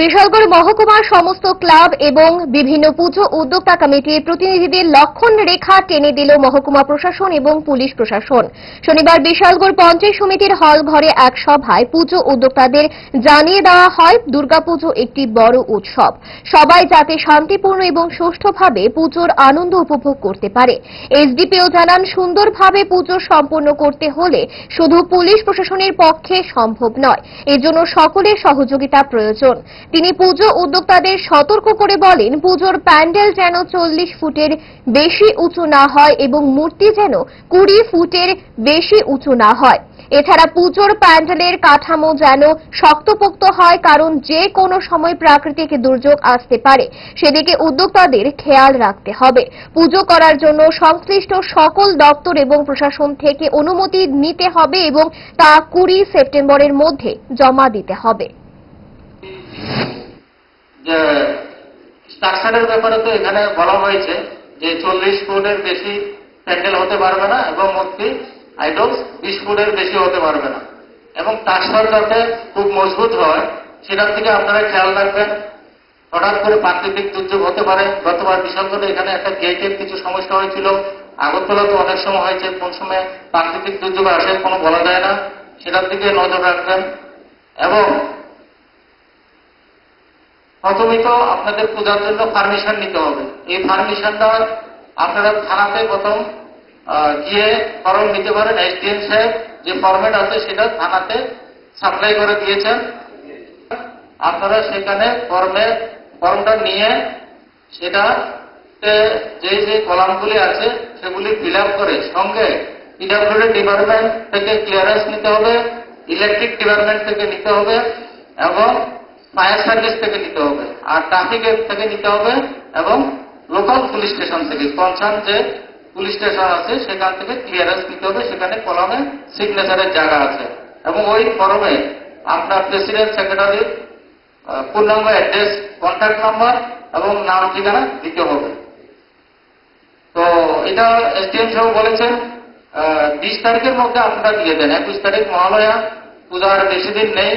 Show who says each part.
Speaker 1: বিশালগড় মহকুমার সমস্ত ক্লাব এবং বিভিন্ন পুজো উদ্যোক্তা কমিটির প্রতিনিধিদের লক্ষণ রেখা টেনে দিল মহকুমা প্রশাসন এবং পুলিশ প্রশাসন। শনিবার বিশালগড় পঞ্চায়েত সমিতির হল ঘরে এক সভায় পুজো উদ্যোক্তাদের জানিয়ে দেওয়া হয়, দুর্গাপুজো একটি বড় উৎসব। সবাই যাতে শান্তিপূর্ণ এবং সুষ্ঠুভাবে পুজোর আনন্দ উপভোগ করতে পারে। এসডিপিও জানান, সুন্দরভাবে পুজো সম্পন্ন করতে হলে শুধু পুলিশ প্রশাসনের পক্ষে সম্ভব নয়, এজন্য সকলের সহযোগিতা প্রয়োজন। তিনি পুজো উদ্যোক্তাদের সতর্ক করে বলেন, পুজোর প্যান্ডেল যেন চল্লিশ ফুটের বেশি উঁচু না হয় এবং মূর্তি যেন কুড়ি ফুটের বেশি উঁচু না হয়। এছাড়া পুজোর প্যান্ডেলের কাঠামো যেন শক্তপোক্ত হয়, কারণ যে কোনো সময় প্রাকৃতিক দুর্যোগ আসতে পারে। সেদিকে উদ্যোক্তাদের খেয়াল রাখতে হবে। পুজো করার জন্য সংশ্লিষ্ট সকল দপ্তর এবং প্রশাসন থেকে অনুমতি নিতে হবে এবং তা কুড়ি সেপ্টেম্বরের মধ্যে জমা দিতে হবে।
Speaker 2: যে স্ট্রাকচারের ব্যাপারে তো এখানে বলা হয়েছে যে চল্লিশ ফুটের বেশি প্যান্ডেল হতে পারবে না এবং মূর্তি আইডলস বিশ ফুটের বেশি হতে পারবে না। এবং ট্রান্সফার যাতে খুব মজবুত হয়, সেটার থেকে আপনারা খেয়াল রাখবেন। হঠাৎ করে প্রাকৃতিক দুর্যোগ হতে পারে। গতবার বিশালগড়ে এখানে একটা গেটের কিছু সমস্যা হয়েছিল। আগরতলা তো অনেক সময় হয়েছে, কোন সময় প্রাকৃতিক দুর্যোগ আসে কোনো বলা যায় না। সেটার দিকে নজর রাখবেন। এবং প্রথমেই তো আপনাদের পূজার জন্য পারমিশন নিতে হবে। এই পারমিশনটা আপনারা থানাতে প্রথম গিয়ে ফর্ম নিতে পারেন। এসডিএম সাহেব যে ফরম্যাট আছে সেটা থানাতে সাপ্লাই করে দিয়েছেন। আপনারা সেখানে ফর্মে, ফর্মটা নিয়ে সেটা যে যে কলামগুলি আছে সেগুলি ফিল করে সঙ্গে পিডাব্লিউডি ডিপার্টমেন্ট থেকে ক্লিয়ারেন্স নিতে হবে ইলেকট্রিক ডিপার্টমেন্ট থেকে নিতে হবে এবং ফায়ার সার্ভিস থেকে নিতে হবে, আর ট্রাফিকের থেকে নিতে হবে, এবং লোকাল পুলিশ স্টেশন থেকে কনসার্ন যে পুলিশ স্টেশন আছে, সেখান থেকে ক্লিয়ারেন্স নিতে হবে, সেখানে কলমে সিগনেচারের জায়গা আছে। এবং ওই ফর্মে আপনার প্রেসিডেন্ট সেক্রেটারির পূর্ণাঙ্গ অ্যাড্রেস কন্ট্যাক্ট নাম্বার এবং নাম, ঠিকানা দিতে হবে। তো এটা এসডিএম সাহেব বলেছেন বিশ তারিখের মধ্যে আপনারা দিয়ে দেন। একুশ তারিখ মহালয়া, পূজার বেশি দিন নেই।